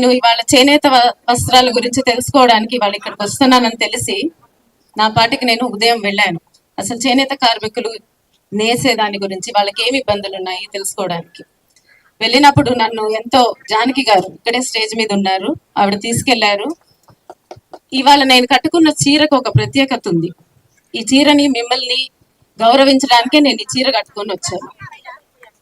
నేను ఇవాళ చేనేత వస్త్రాల గురించి తెలుసుకోవడానికి వాళ్ళు ఇక్కడికి వస్తున్నానని తెలిసి నా పాటికి నేను ఉదయం వెళ్ళాను. అసలు చేనేత కార్మికులు నేసే దాని గురించి వాళ్ళకి ఏమి ఇబ్బందులు ఉన్నాయి తెలుసుకోవడానికి. వెళ్ళినప్పుడు నన్ను ఎంతో జానకి గారు ఇక్కడే స్టేజ్ మీద ఉన్నారు. ఆవిడ తీసుకెళ్ళారు. ఇవాళ నేను కట్టుకున్న చీరకు ఒక ప్రత్యేకత ఉంది. ఈ చీరని మిమ్మల్ని గౌరవించడానికే నేను ఈ చీర కట్టుకొని వచ్చాను.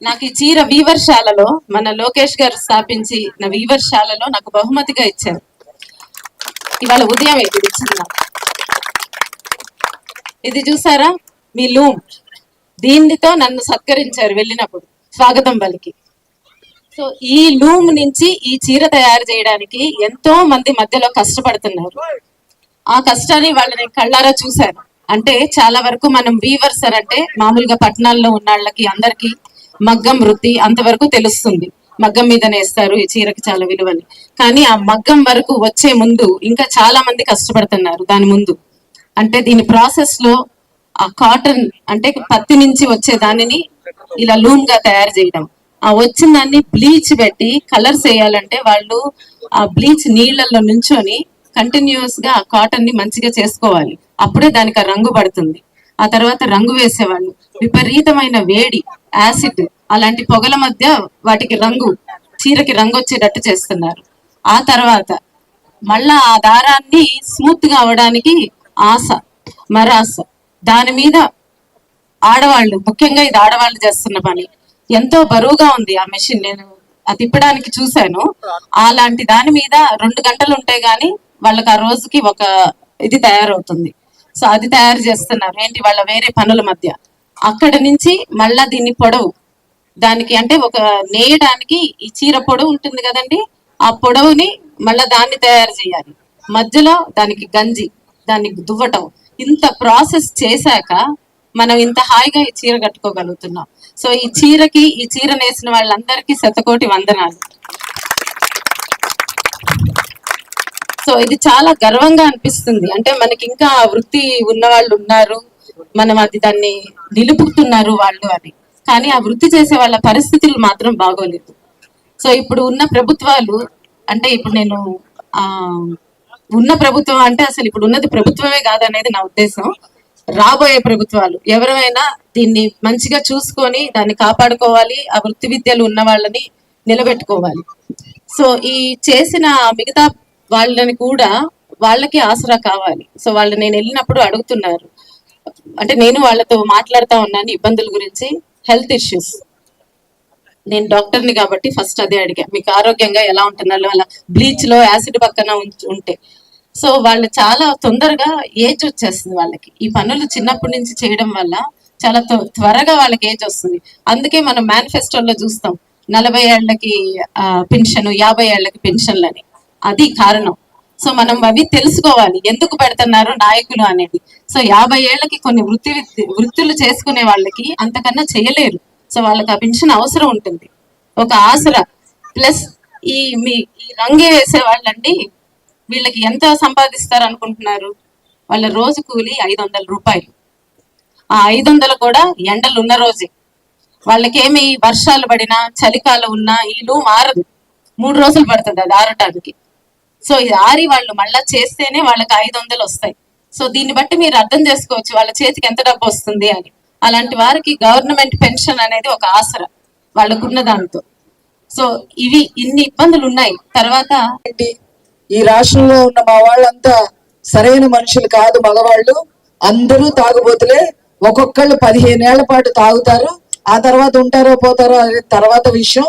నాకు ఈ చీర వీవర్శాలలో మన లోకేష్ గారు స్థాపించి నా వీవర్శాలలో నాకు బహుమతిగా ఇచ్చారు. ఇవాళ ఉదయం ఇది ఇచ్చింది నాకు. ఇది చూసారా? మీ లూమ్. దీనితో నన్ను సత్కరించారు వెళ్ళినప్పుడు. స్వాగతం బలికి సో ఈ లూమ్ నుంచి ఈ చీర తయారు చేయడానికి ఎంతో మంది మధ్యలో కష్టపడుతున్నారు. ఆ కష్టాన్ని వాళ్ళు నేను కళ్ళారా చూశాను. అంటే చాలా వరకు మనం వీవర్స్ అంటే మామూలుగా పట్టణాల్లో ఉన్న వాళ్ళకి అందరికి మగ్గం వృత్తి అంతవరకు తెలుస్తుంది. మగ్గం మీద నేస్తారు ఈ చీరకి చాలా విలువని. కానీ ఆ మగ్గం వరకు వచ్చే ముందు ఇంకా చాలా మంది కష్టపడుతున్నారు దాని ముందు. అంటే దీని ప్రాసెస్లో ఆ కాటన్ అంటే పత్తి నుంచి వచ్చే దానిని ఇలా లూమ్గా తయారు చేయడం. ఆ వచ్చిన దాన్ని బ్లీచ్ పెట్టి కలర్స్ వేయాలంటే వాళ్ళు ఆ బ్లీచ్ నీళ్ళల్లో నుంచొని కంటిన్యూస్గా ఆ కాటన్ని మంచిగా చేసుకోవాలి. అప్పుడే దానికి ఆ రంగు పడుతుంది. ఆ తర్వాత రంగు వేసేవాళ్ళు. విపరీతమైన వేడి. యాసిడ్ అలాంటి పొగల మధ్య వాటికి రంగు చీరకి రంగు వచ్చేటట్టు చేస్తున్నారు. ఆ తర్వాత మళ్ళా ఆ దారాన్ని స్మూత్గా అవడానికి ఆశ మరాస. దాని మీద ఆడవాళ్ళు ముఖ్యంగా ఇది ఆడవాళ్ళు చేస్తున్న పని. ఎంతో బరువుగా ఉంది ఆ మెషిన్. నేను అది తిప్పడానికి చూశాను. అలాంటి దాని మీద రెండు గంటలు ఉంటే గానీ వాళ్ళకి ఆ రోజుకి ఒక ఇది తయారవుతుంది. సో అది తయారు చేస్తున్నారు. ఏంటి? వాళ్ళ వేరే పనుల మధ్య. అక్కడ నుంచి మళ్ళా దీన్ని పొడవు. దానికి అంటే ఒక నేయడానికి ఈ చీర పొడవు ఉంటుంది కదండి ఆ పొడవుని మళ్ళా దాన్ని తయారు చేయాలి. మధ్యలో దానికి గంజి దాన్ని దువ్వటం. ఇంత ప్రాసెస్ చేశాక మనం ఇంత హాయిగా ఈ చీర కట్టుకోగలుగుతున్నాం. సో ఈ చీరకి ఈ చీర నేసిన వాళ్ళందరికీ శతకోటి వందనాలు. సో ఇది చాలా గర్వంగా అనిపిస్తుంది. అంటే మనకి ఇంకా వృత్తి ఉన్న వాళ్ళు ఉన్నారు. మనం అది దాన్ని నిలుపుతున్నారు వాళ్ళు అని. కానీ ఆ వృత్తి చేసే వాళ్ళ పరిస్థితులు మాత్రం బాగోలేదు. సో ఇప్పుడు ఉన్న ప్రభుత్వాలు అంటే ఇప్పుడు నేను ఆ ఉన్న ప్రభుత్వం అంటే అసలు ఇప్పుడు ఉన్నది ప్రభుత్వమే కాదనేది నా ఉద్దేశం. రాబోయే ప్రభుత్వాలు. ఎవరైనా దీన్ని మంచిగా చూసుకొని దాన్ని కాపాడుకోవాలి ఆ వృత్తి విద్యలు ఉన్న వాళ్ళని నిలబెట్టుకోవాలి. సో ఈ చేసిన మిగతా వాళ్ళని కూడా వాళ్ళకి ఆసరా కావాలి. సో వాళ్ళు నేను వెళ్ళినప్పుడు అడుగుతున్నారు. అంటే నేను వాళ్ళతో మాట్లాడుతా ఉన్నాను ఇబ్బందుల గురించి హెల్త్ ఇష్యూస్ నేను డాక్టర్ని కాబట్టి ఫస్ట్ అదే అడిగా మీకు ఆరోగ్యంగా ఎలా ఉంటున్నారు? అలా బ్లీచ్లో యాసిడ్ పక్కన ఉంటే. సో వాళ్ళు చాలా తొందరగా ఏజ్ వచ్చేస్తుంది వాళ్ళకి. ఈ పనులు చిన్నప్పటి నుంచి చేయడం వల్ల చాలా త్వరగా వాళ్ళకి ఏజ్ వస్తుంది. అందుకే మనం మేనిఫెస్టోలో చూస్తాం నలభై ఏళ్ళకి పెన్షన్ యాభై ఏళ్ళకి పెన్షన్లని అది కారణం. సో మనం అవి తెలుసుకోవాలి. ఎందుకు పెడుతున్నారు నాయకులు అనేది. సో యాభై ఏళ్ళకి కొన్ని వృత్తి వృత్తులు చేసుకునే వాళ్ళకి అంతకన్నా చేయలేరు. సో వాళ్ళకి ఆ పెన్షన్ అవసరం ఉంటుంది. ఒక ఆసరా. ప్లస్ ఈ మీ ఈ రంగే వేసే వాళ్ళండి వీళ్ళకి ఎంత సంపాదిస్తారు అనుకుంటున్నారు? వాళ్ళ రోజు కూలి ఐదు వందల రూపాయలు. ఆ ఐదు వందలు కూడా ఎండలు ఉన్న రోజే. వాళ్ళకేమి వర్షాలు పడినా చలికాలం ఉన్నా ఇల్లు మారదు. మూడు రోజులు పడుతుంది అది ఆరటానికి. సో ఇది ఆరి వాళ్ళు మళ్ళా చేస్తేనే వాళ్ళకి ఐదు వందలు వస్తాయి. సో దీన్ని బట్టి మీరు అర్థం చేసుకోవచ్చు వాళ్ళ చేతికి ఎంత డబ్బు వస్తుంది అని. అలాంటి వారికి గవర్నమెంట్ పెన్షన్ అనేది ఒక ఆసరా వాళ్ళకున్న దాంతో. సో ఇవి ఇన్ని ఇబ్బందులు ఉన్నాయి. తర్వాత ఈ రాష్ట్రంలో ఉన్న మా వాళ్ళంతా సరైన మనుషులు కాదు మగవాళ్ళు. అందరూ తాగుబోతులే. ఒక్కొక్కళ్ళు పదిహేను ఏళ్ళ పాటు తాగుతారు. ఆ తర్వాత ఉంటారో పోతారో అనేది తర్వాత విషయం.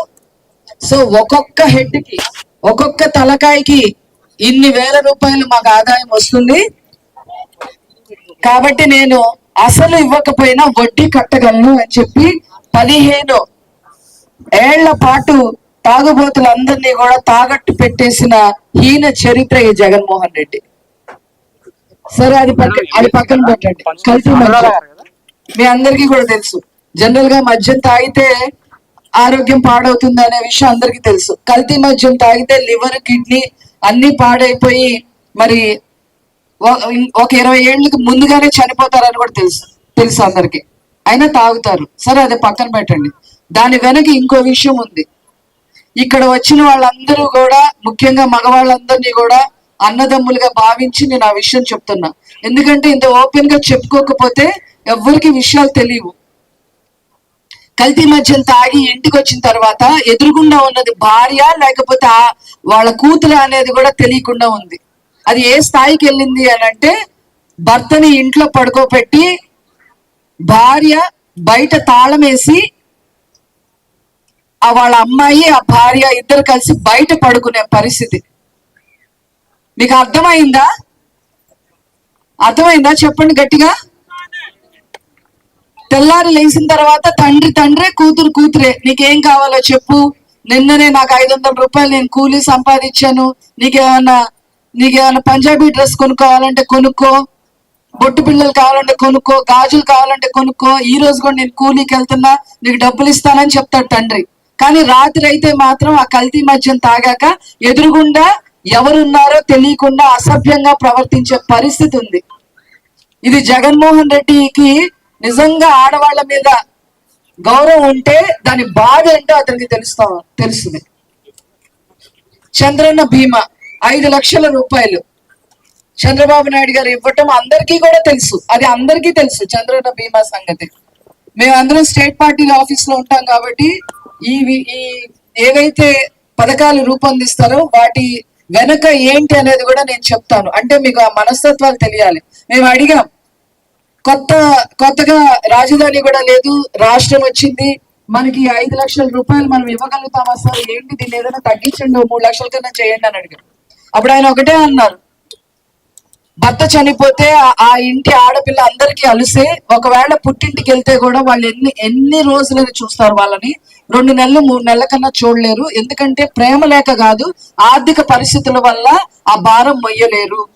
సో ఒక్కొక్క హెడ్కి ఒక్కొక్క తలకాయకి ఇన్ని వేల రూపాయలు మాకు ఆదాయం వస్తుంది. కాబట్టి నేను అసలు ఇవ్వకపోయినా వడ్డీ కట్టగలను అని చెప్పి పదిహేను ఏళ్ళ పాటు తాగుబోతులందరినీ కూడా తాగట్టు పెట్టేసిన హీన చరిత్ర ఈ జగన్మోహన్ రెడ్డి. సరే అది పక్క అది పక్కన పెట్టండి. కల్తీ మద్యం మీ అందరికీ కూడా తెలుసు. జనరల్గా మద్యం తాగితే ఆరోగ్యం పాడవుతుంది అనే విషయం అందరికీ తెలుసు. కల్తీ మద్యం తాగితే లివర్ కిడ్నీ అన్ని పాడైపోయి మరి ఒక ఇరవై ఏళ్ళకి ముందుగానే చనిపోతారని కూడా తెలుసు తెలుసు అందరికి. అయినా తాగుతారు. సరే అది పక్కన పెట్టండి. దాని వెనక ఇంకో విషయం ఉంది. ఇక్కడ వచ్చిన వాళ్ళందరూ కూడా ముఖ్యంగా మగవాళ్ళందరినీ కూడా అన్నదమ్ములుగా భావించి నేను ఆ విషయం చెప్తున్నా. ఎందుకంటే ఇంత ఓపెన్గా చెప్పుకోకపోతే ఎవ్వరికి విషయాలు తెలియవు. కల్తీ మద్యం తాగి ఇంటికి వచ్చిన తర్వాత ఎదురుగుండా ఉన్నది భార్య లేకపోతే వాళ్ళ కూతురు అనేది కూడా తెలియకుండా ఉంది. అది ఏ స్థాయికి వెళ్ళింది అని అంటే భర్తని ఇంట్లో పడుకోబెట్టి భార్య బయట తాళం వేసి ఆ వాళ్ళ అమ్మాయి ఆ భార్య ఇద్దరు కలిసి బయట పడుకునే పరిస్థితి. మీకు అర్థమైందా? అర్థమైందా? చెప్పండి గట్టిగా. తెల్లారి లేచిన తర్వాత తండ్రి తండ్రే కూతురు కూతురే నీకేం కావాలో చెప్పు. నిన్ననే నాకు ఐదు వందల రూపాయలు నేను కూలీ సంపాదించాను. నీకేమన్నా నీకేమన్నా పంజాబీ డ్రెస్ కొనుక్కోవాలంటే కొనుక్కో. బొట్టు పిల్లలు కావాలంటే కొనుక్కో. గాజులు కావాలంటే కొనుక్కో. ఈ రోజు కూడా నేను కూలీకి వెళ్తున్నా. నీకు డబ్బులు ఇస్తానని చెప్తాడు తండ్రి. కానీ రాత్రి అయితే మాత్రం ఆ కల్తీ మద్యం తాగాక ఎదురుగుండా ఎవరున్నారో తెలియకుండా అసభ్యంగా ప్రవర్తించే పరిస్థితి ఉంది. ఇది జగన్మోహన్ రెడ్డికి నిజంగా ఆడవాళ్ళ మీద గౌరవం ఉంటే దాని బాధ ఏంటో అతనికి తెలుస్తా తెలుస్తుంది. చంద్రన్న బీమా ఐదు లక్షల రూపాయలు. చంద్రబాబు నాయుడు గారు ఇవ్వటం అందరికీ కూడా తెలుసు. అది అందరికీ తెలుసు చంద్రన్న బీమా సంగతి. మేమందరం స్టేట్ పార్టీ ఆఫీస్లో ఉంటాం కాబట్టి ఈ ఈ ఏవైతే పథకాలు రూపొందిస్తారో వాటి వెనక ఏంటి అనేది కూడా నేను చెప్తాను. అంటే మీకు ఆ మనస్తత్వాలు తెలియాలి. మేము అడిగాం కొత్త కొత్తగా రాజధాని కూడా లేదు రాష్ట్రం వచ్చింది. మనకి ఐదు లక్షల రూపాయలు మనం ఇవ్వగలుగుతామా సార్? ఏంటి దీన్ని ఏదైనా తగ్గించండి మూడు లక్షల కన్నా చేయండి అని అడిగారు. అప్పుడు ఆయన ఒకటే అన్నారు. భర్త చనిపోతే ఆ- ఆ ఇంటి ఆడపిల్ల అందరికీ అలిసే ఒకవేళ పుట్టింటికి వెళ్తే కూడా వాళ్ళు ఎన్ని ఎన్ని రోజులని చూస్తారు వాళ్ళని. రెండు నెలలు మూడు నెలల కన్నా చూడలేరు. ఎందుకంటే ప్రేమ లేక కాదు ఆర్థిక పరిస్థితుల వల్ల ఆ భారం మొయ్యలేరు.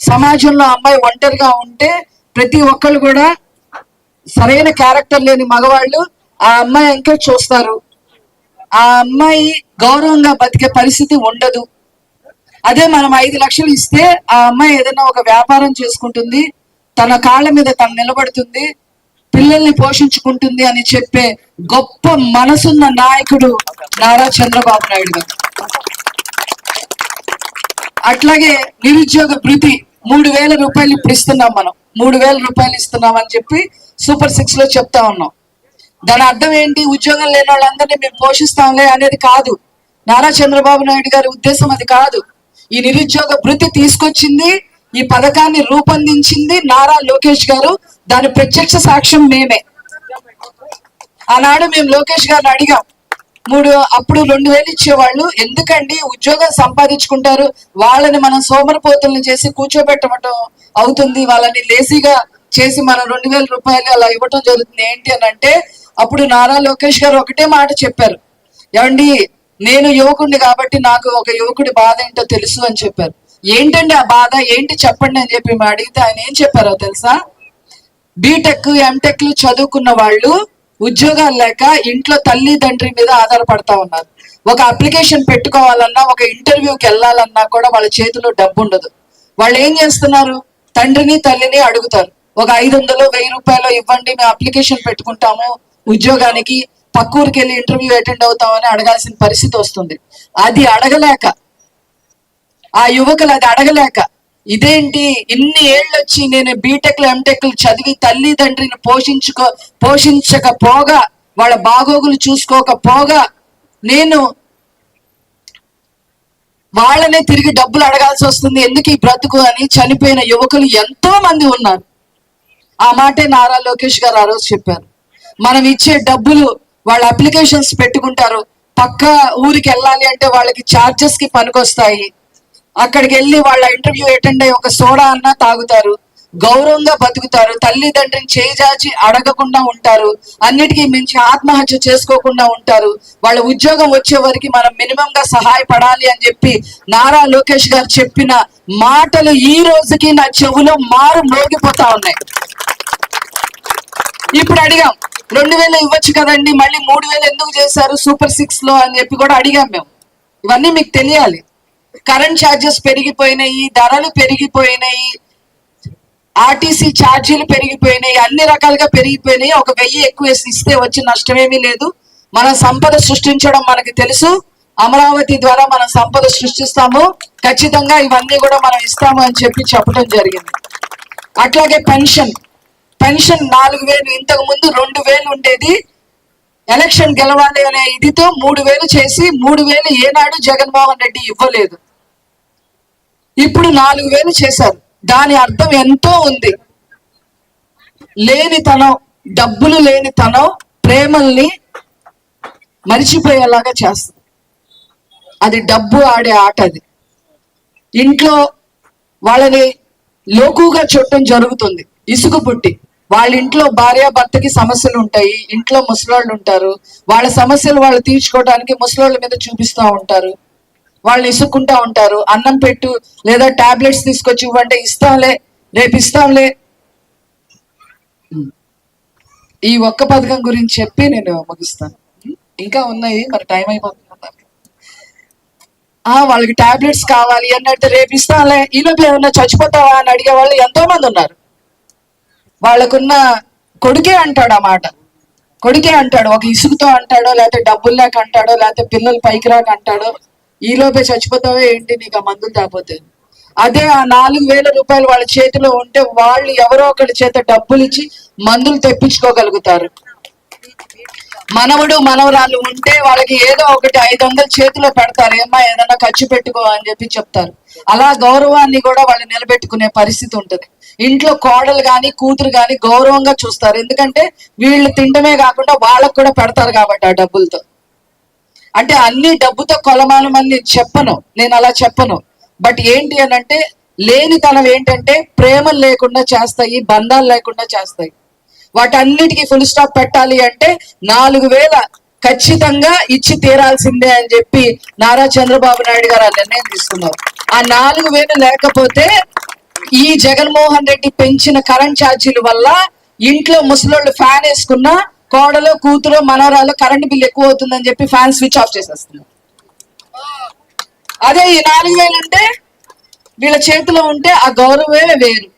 సమాజంలో అమ్మాయి ఒంటరిగా ఉంటే ప్రతి ఒక్కరు కూడా సరైన క్యారెక్టర్ లేని మగవాళ్ళు ఆ అమ్మాయి ఇంకా చూస్తారు. ఆ అమ్మాయి గౌరవంగా బతికే పరిస్థితి ఉండదు. అదే మనం ఐదు లక్షలు ఇస్తే ఆ అమ్మాయి ఏదైనా ఒక వ్యాపారం చేసుకుంటుంది తన కాళ్ళ మీద తను నిలబడుతుంది పిల్లల్ని పోషించుకుంటుంది అని చెప్పే గొప్ప మనసున్న నాయకుడు నారా చంద్రబాబు నాయుడు గారు. అట్లాగే నిరుద్యోగ భృతి మూడు వేల రూపాయలు ఇప్పుడు ఇస్తున్నాం మనం. మూడు వేల రూపాయలు ఇస్తున్నాం అని చెప్పి సూపర్ సిక్స్లో చెప్తా ఉన్నాం. దాని అర్థం ఏంటి? ఉద్యోగం లేని వాళ్ళందరినీ మేము పోషిస్తాంలే అనేది కాదు. నారా చంద్రబాబు నాయుడు గారి ఉద్దేశం అది కాదు. ఈ నిరుద్యోగ భృతి తీసుకొచ్చింది ఈ పథకాన్ని రూపొందించింది నారా లోకేష్ గారు. దాని ప్రత్యక్ష సాక్ష్యం మేమే. ఆనాడు మేము లోకేష్ గారిని అడిగాం. మూడు అప్పుడు రెండు వేలు ఇచ్చేవాళ్ళు. ఎందుకండి? ఉద్యోగం సంపాదించుకుంటారు. వాళ్ళని మనం సోమరపోతులను చేసి కూర్చోబెట్టడం అవుతుంది. వాళ్ళని లేజీగా చేసి మనం రెండు వేల రూపాయలు అలా ఇవ్వటం జరుగుతుంది. ఏంటి అని అంటే అప్పుడు నారా లోకేష్ గారు ఒకటే మాట చెప్పారు. ఏమండి నేను యువకుడిని కాబట్టి నాకు ఒక యువకుడి బాధ ఏంటో తెలుసు అని చెప్పారు. ఏంటండి ఆ బాధ? ఏంటి చెప్పండి అని చెప్పి అడిగితే ఆయన ఏం చెప్పారో తెలుసా? బీటెక్ ఎంటెక్లు చదువుకున్న వాళ్ళు ఉద్యోగాలు లేక ఇంట్లో తల్లి తండ్రి మీద ఆధారపడతా ఉన్నారు. ఒక అప్లికేషన్ పెట్టుకోవాలన్నా ఒక ఇంటర్వ్యూకి వెళ్ళాలన్నా కూడా వాళ్ళ చేతిలో డబ్బు ఉండదు వాళ్ళు ఏం చేస్తున్నారు? తండ్రిని తల్లిని అడుగుతారు. ఒక ఐదు వందలు వెయ్యి రూపాయలు ఇవ్వండి మేము అప్లికేషన్ పెట్టుకుంటాము ఉద్యోగానికి పక్కూరికి వెళ్ళి ఇంటర్వ్యూ అటెండ్ అవుతామని అడగాల్సిన పరిస్థితి వస్తుంది. అది అడగలేక ఆ యువకులు అది అడగలేక ఇదేంటి? ఇన్ని ఏళ్ళు వచ్చి నేను బీటెక్లు ఎంటెక్లు చదివి తల్లిదండ్రిని పోషించుకో పోషించకపోగా వాళ్ళ బాగోగులు చూసుకోకపోగా నేను వాళ్ళనే తిరిగి డబ్బులు అడగాల్సి వస్తుంది. ఎందుకు ఈ బ్రతుకు అని చనిపోయిన యువకులు ఎంతో మంది ఉన్నారు. ఆ మాటే నారా లోకేష్ గారు ఆ రోజు చెప్పారు. మనం ఇచ్చే డబ్బులు వాళ్ళ అప్లికేషన్స్ పెట్టుకుంటారు. పక్క ఊరికి వెళ్ళాలి అంటే వాళ్ళకి చార్జెస్కి పనికొస్తాయి. అక్కడికి వెళ్ళి వాళ్ళ ఇంటర్వ్యూ అటెండ్ అయ్యి ఒక సోడా అన్నా తాగుతారు. గౌరవంగా బతుకుతారు. తల్లిదండ్రిని చేజాచి అడగకుండా ఉంటారు. అన్నిటికీ మించి ఆత్మహత్య చేసుకోకుండా ఉంటారు. వాళ్ళ ఉద్యోగం వచ్చే వరకు మనం మినిమం గా సహాయపడాలి అని చెప్పి నారా లోకేష్ గారు చెప్పిన మాటలు ఈ రోజుకి నా చెవులో మారు మోగిపోతా ఉన్నాయి. ఇప్పుడు అడిగాం రెండు వేలు ఇవ్వచ్చు కదండి మళ్ళీ మూడు వేలు ఎందుకు చేశారు సూపర్ సిక్స్లో అని చెప్పి కూడా అడిగాం మేము. ఇవన్నీ మీకు తెలియాలి. కరెంట్ ఛార్జెస్ పెరిగిపోయినాయి ధరలు పెరిగిపోయినాయి ఆర్టీసీ ఛార్జీలు పెరిగిపోయినాయి అన్ని రకాలుగా పెరిగిపోయినాయి. ఒక వెయ్యి ఎక్కువ వేసి ఇస్తే వచ్చి నష్టమేమీ లేదు. మన సంపద సృష్టించడం మనకి తెలుసు. అమరావతి ద్వారా మనం సంపద సృష్టిస్తాము. ఖచ్చితంగా ఇవన్నీ కూడా మనం ఇస్తాము అని చెప్పి చెప్పడం జరిగింది. అట్లాగే పెన్షన్. పెన్షన్ నాలుగు వేలు ఇంతకు ముందు రెండు వేలు ఉండేది. ఎలక్షన్ గెలవాలి అనే ఇదితో మూడు వేలు చేసి మూడు వేలు ఏనాడు జగన్మోహన్ రెడ్డి ఇవ్వలేదు. ఇప్పుడు నాలుగు వేలు చేశారు. దాని అర్థం ఎంతో ఉంది. లేనితనం డబ్బులు లేనితనం ప్రేమల్ని మరిచిపోయేలాగా చేస్తుంది. అది డబ్బు ఆడే ఆట అది. ఇంట్లో వాళ్ళని లోకుగా చుట్టం జరుగుతుంది. ఇసుక పుట్టి. వాళ్ళ ఇంట్లో భార్య భర్తకి సమస్యలు ఉంటాయి ఇంట్లో ముసలోళ్ళు ఉంటారు. వాళ్ళ సమస్యలు వాళ్ళు తీర్చుకోవడానికి ముసలోళ్ళ మీద చూపిస్తూ ఉంటారు. వాళ్ళు ఇసుక్కుంటా ఉంటారు. అన్నం పెట్టు లేదా టాబ్లెట్స్ తీసుకొచ్చి ఇవ్వంటే ఇస్తాంలే రేపు ఇస్తాంలే. ఈ ఒక్క పథకం గురించి చెప్పి నేను ముగిస్తాను. ఇంకా ఉన్నాయి మరి టైం అయిపోతుంది ఆ వాళ్ళకి టాబ్లెట్స్ కావాలి అన్నట్టు రేపు ఇస్తాంలే. ఈలోపు ఏమన్నా చచ్చిపోతావా అని అడిగే వాళ్ళు ఎంతో మంది ఉన్నారు. వాళ్ళకున్న కొడుకే అంటాడు ఆ మాట. కొడుకే అంటాడు ఒక ఇసుగుతో అంటాడో లేకపోతే డబ్బులు లేక అంటాడో లేకపోతే పిల్లలు పైకి రాక అంటాడో ఈలోపే చచ్చిపోతావే ఏంటి నీకు ఆ మందులు తాపోతే అదే ఆ నాలుగు వేల రూపాయలు వాళ్ళ చేతిలో ఉంటే వాళ్ళు ఎవరో ఒకరి చేత డబ్బులు ఇచ్చి మందులు తెప్పించుకోగలుగుతారు. మనవడు మనవరాలు ఉంటే వాళ్ళకి ఏదో ఒకటి ఐదు వందలు చేతిలో పెడతారు. ఏమ్మా ఏదన్నా ఖర్చు పెట్టుకో అని చెప్పి చెప్తారు. అలా గౌరవాన్ని కూడా వాళ్ళు నిలబెట్టుకునే పరిస్థితి ఉంటుంది. ఇంట్లో కోడలు కానీ కూతురు కానీ గౌరవంగా చూస్తారు. ఎందుకంటే వీళ్ళు తినడమే కాకుండా వాళ్ళకు కూడా పెడతారు కాబట్టి ఆ డబ్బులతో. అంటే అన్ని డబ్బుతో కొలమానమని నేను చెప్పను. నేను అలా చెప్పను. బట్ ఏంటి అని అంటే లేనితనం ఏంటంటే ప్రేమలు లేకుండా చేస్తాయి బంధాలు లేకుండా చేస్తాయి. వాటన్నిటికీ ఫుల్ స్టాప్ పెట్టాలి అంటే నాలుగు వేల ఖచ్చితంగా ఇచ్చి తీరాల్సిందే అని చెప్పి నారా చంద్రబాబు నాయుడు గారు ఆ నిర్ణయం తీసుకున్నారు. ఆ నాలుగు వేలు లేకపోతే ఈ జగన్మోహన్ రెడ్డి పెంచిన కరెంట్ ఛార్జీల వల్ల ఇంట్లో ముసలోళ్ళు ఫ్యాన్ వేసుకున్నా కోడలో కూతురు మనవరాలు కరెంట్ బిల్ ఎక్కువ అవుతుందని చెప్పి ఫ్యాన్ స్విచ్ ఆఫ్ చేసేస్తున్నారు. అదే ఈ నాలుగు వేలు ఉంటే వీళ్ళ చేతిలో ఉంటే ఆ గౌరవమే వేరు.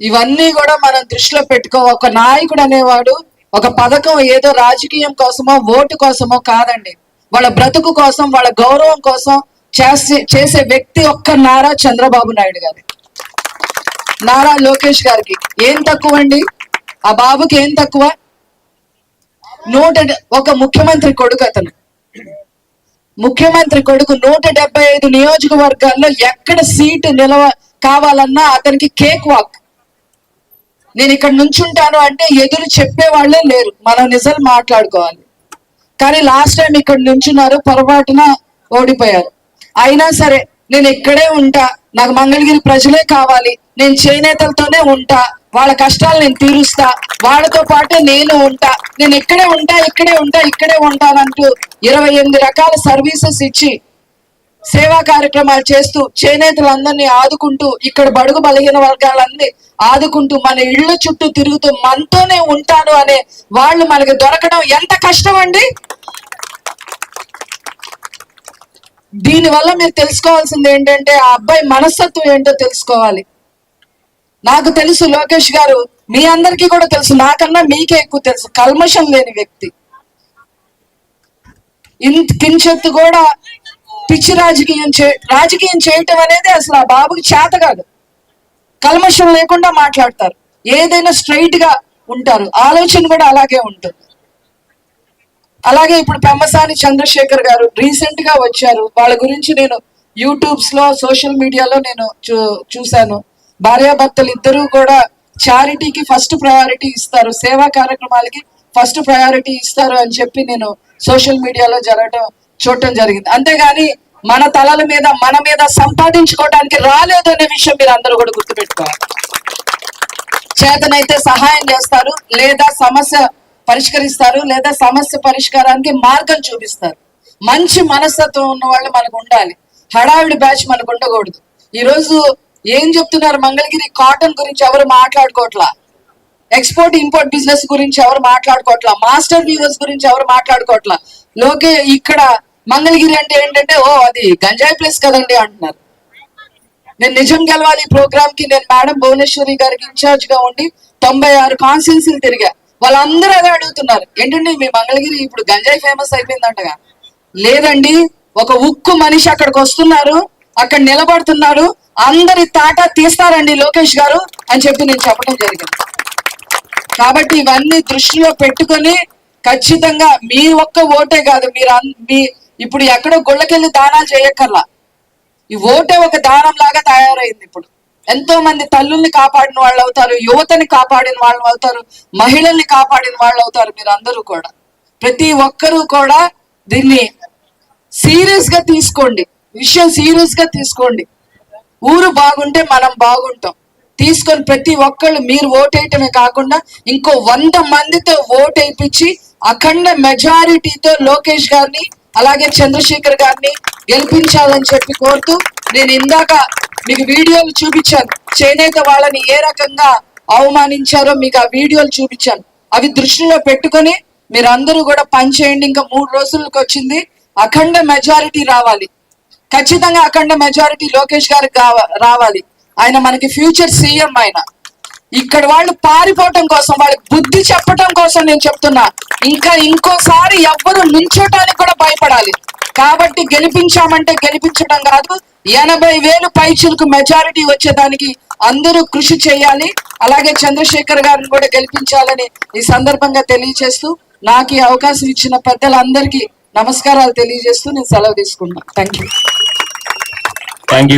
ఇవన్నీ కూడా మనం దృష్టిలో పెట్టుకో ఒక నాయకుడు అనేవాడు ఒక పథకం ఏదో రాజకీయం కోసమో ఓటు కోసమో కాదండి. వాళ్ళ బ్రతుకు కోసం వాళ్ళ గౌరవం కోసం చేసే చేసే వ్యక్తి ఒక్క నారా చంద్రబాబు నాయుడు గారు. నారా లోకేష్ గారికి. ఏం తక్కువ అండి ఆ బాబుకి ఏం తక్కువ? నూట ఒక ముఖ్యమంత్రి కొడుకు అతను. ముఖ్యమంత్రి కొడుకు నూట డెబ్బై ఐదు నియోజకవర్గాల్లో ఎక్కడ సీటు నిలవ కావాలన్నా అతనికి కేక్ వాక్. నేను ఇక్కడ నుంచుంటాను అంటే ఎదురు చెప్పే వాళ్ళే లేరు. మనం నిజాలు మాట్లాడుకోవాలి. కానీ లాస్ట్ టైం ఇక్కడ నుంచున్నారు పొరపాటున ఓడిపోయారు. అయినా సరే నేను ఇక్కడే ఉంటా. నాకు మంగళగిరి ప్రజలే కావాలి. నేను చేనేతలతోనే ఉంటా. వాళ్ళ కష్టాలు నేను తీరుస్తా. వాళ్ళతో పాటు నేను ఉంటా. నేను ఇక్కడే ఉంటా ఇక్కడే ఉంటా ఇక్కడే ఉంటానంటూ ఇరవై ఎనిమిది రకాల సర్వీసెస్ ఇచ్చి సేవా కార్యక్రమాలు చేస్తూ చేనేతలందరినీ ఆదుకుంటూ ఇక్కడ బడుగు బలహీన వర్గాలన్నీ ఆదుకుంటూ మన ఇళ్ళ చుట్టూ తిరుగుతూ మనతోనే ఉంటాను అనే వాళ్ళు మనకి దొరకడం ఎంత కష్టం అండి దీని వల్ల మీరు తెలుసుకోవాల్సింది ఏంటంటే ఆ అబ్బాయి మనస్తత్వం ఏంటో తెలుసుకోవాలి. నాకు తెలుసు లోకేష్ గారు మీ అందరికీ కూడా తెలుసు నాకన్నా మీకే ఎక్కువ తెలుసు కల్మషం లేని వ్యక్తి. ఇంత కించెత్తు కూడా పిచ్చి రాజకీయం చే రాజకీయం చేయటం అనేది అసలు ఆ బాబుకి చేత కాదు. కల్మషం లేకుండా మాట్లాడతారు. ఏదైనా స్ట్రైట్గా ఉంటారు. ఆలోచన కూడా అలాగే ఉంటుంది. అలాగే ఇప్పుడు పెమ్మసాని చంద్రశేఖర్ గారు రీసెంట్గా వచ్చారు. వాళ్ళ గురించి నేను యూట్యూబ్స్లో సోషల్ మీడియాలో నేను చూ చూశాను. భార్యాభర్తలు ఇద్దరూ కూడా చారిటీకి ఫస్ట్ ప్రయారిటీ ఇస్తారు. సేవా కార్యక్రమాలకి ఫస్ట్ ప్రయారిటీ ఇస్తారు అని చెప్పి నేను సోషల్ మీడియాలో జరగడం చూడటం జరిగింది. అంతేగాని మన తలల మీద మన మీద సంపాదించుకోవడానికి రాలేదు అనే విషయం మీరు అందరూ కూడా గుర్తుపెట్టుకోవాలి. చేతనైతే సహాయం చేస్తారు లేదా సమస్య పరిష్కరిస్తారు లేదా సమస్య పరిష్కారానికి మార్గం చూపిస్తారు. మంచి మనస్తత్వం ఉన్న వాళ్ళు మనకు ఉండాలి. హడావిడి బ్యాచ్ మనకు ఉండకూడదు. ఈ రోజు ఏం చెప్తున్నారు మంగళగిరి కాటన్ గురించి ఎవరు మాట్లాడుకోవట్లా? ఎక్స్పోర్ట్ ఇంపోర్ట్ బిజినెస్ గురించి ఎవరు మాట్లాడుకోవట్లా? మాస్టర్ వ్యూవర్స్ గురించి ఎవరు మాట్లాడుకోవట్లా? లోకే ఇక్కడ మంగళగిరి అంటే ఏంటంటే ఓ అది గంజాయి ప్లేస్ కదండి అంటున్నారు. నేను నిజం గెలవాలి ప్రోగ్రామ్కి నేను మేడం భువనేశ్వరి గారికి ఇన్ఛార్జ్గా ఉండి తొంభై ఆరు కాన్స్టిట్యున్సీలు తిరిగా. వాళ్ళందరూ అదే అడుగుతున్నారు. ఏంటండి మీ మంగళగిరి ఇప్పుడు గంజాయి ఫేమస్ అయిపోయిందంటగా. లేదండి ఒక ఉక్కు మనిషి అక్కడికి వస్తున్నారు అక్కడ నిలబడుతున్నారు అందరి తాట తీస్తారండి లోకేష్ గారు అని చెప్పి నేను చెప్పడం జరిగింది. కాబట్టి ఇవన్నీ దృష్టిలో పెట్టుకొని ఖచ్చితంగా మీ ఒక్క ఓటే కాదు. మీరు అన్- మీ ఇప్పుడు ఎక్కడో గుళ్ళకెళ్ళి దానాలు చేయక్కర్లా. ఈ ఓటే ఒక దానం లాగా తయారైంది ఇప్పుడు. ఎంతో మంది తల్లుల్ని కాపాడిన వాళ్ళు అవుతారు యువతని కాపాడిన వాళ్ళు అవుతారు మహిళల్ని కాపాడిన వాళ్ళు అవుతారు మీరు అందరూ కూడా. ప్రతి ఒక్కరూ కూడా దీన్ని సీరియస్గా తీసుకోండి. విషయం సీరియస్గా తీసుకోండి. ఊరు బాగుంటే మనం బాగుంటాం. తీసుకొని ప్రతి ఒక్కళ్ళు మీరు ఓటేయటమే కాకుండా ఇంకో వంద మందితో ఓట్ వేయించి అఖండ మెజారిటీతో లోకేష్ గారిని అలాగే చంద్రశేఖర్ గారిని గెలిపించాలని చెప్పి కోరుతూ నేను ఇందాక మీకు వీడియోలు చూపించాను. చేనేత వాళ్ళని ఏ రకంగా అవమానించారో మీకు ఆ వీడియోలు చూపించాను. అవి దృష్టిలో పెట్టుకొని మీరు అందరూ కూడా పనిచేయండి ఇంకా మూడు రోజులకు వచ్చింది. అఖండ మెజారిటీ రావాలి. ఖచ్చితంగా అఖండ మెజారిటీ లోకేష్ గారికి రావాలి. ఆయన మనకి ఫ్యూచర్ సీఎం ఆయన. ఇక్కడ వాళ్ళు పారిపోవటం కోసం వాళ్ళకి బుద్ధి చెప్పటం కోసం నేను చెప్తున్నా. ఇంకా ఇంకోసారి ఎవ్వరు నుంచోటానికి కూడా భయపడాలి. కాబట్టి గెలిపించామంటే గెలిపించడం కాదు ఎనభై వేలు పైచులకు మెజారిటీ వచ్చేదానికి అందరూ కృషి చేయాలి. అలాగే చంద్రశేఖర్ గారిని కూడా గెలిపించాలని ఈ సందర్భంగా తెలియజేస్తూ నాకు ఈ అవకాశం ఇచ్చిన పెద్దలందరికీ నమస్కారాలు తెలియజేస్తూ నేను సెలవు తీసుకున్నాను థ్యాంక్ యూ థ్యాంక్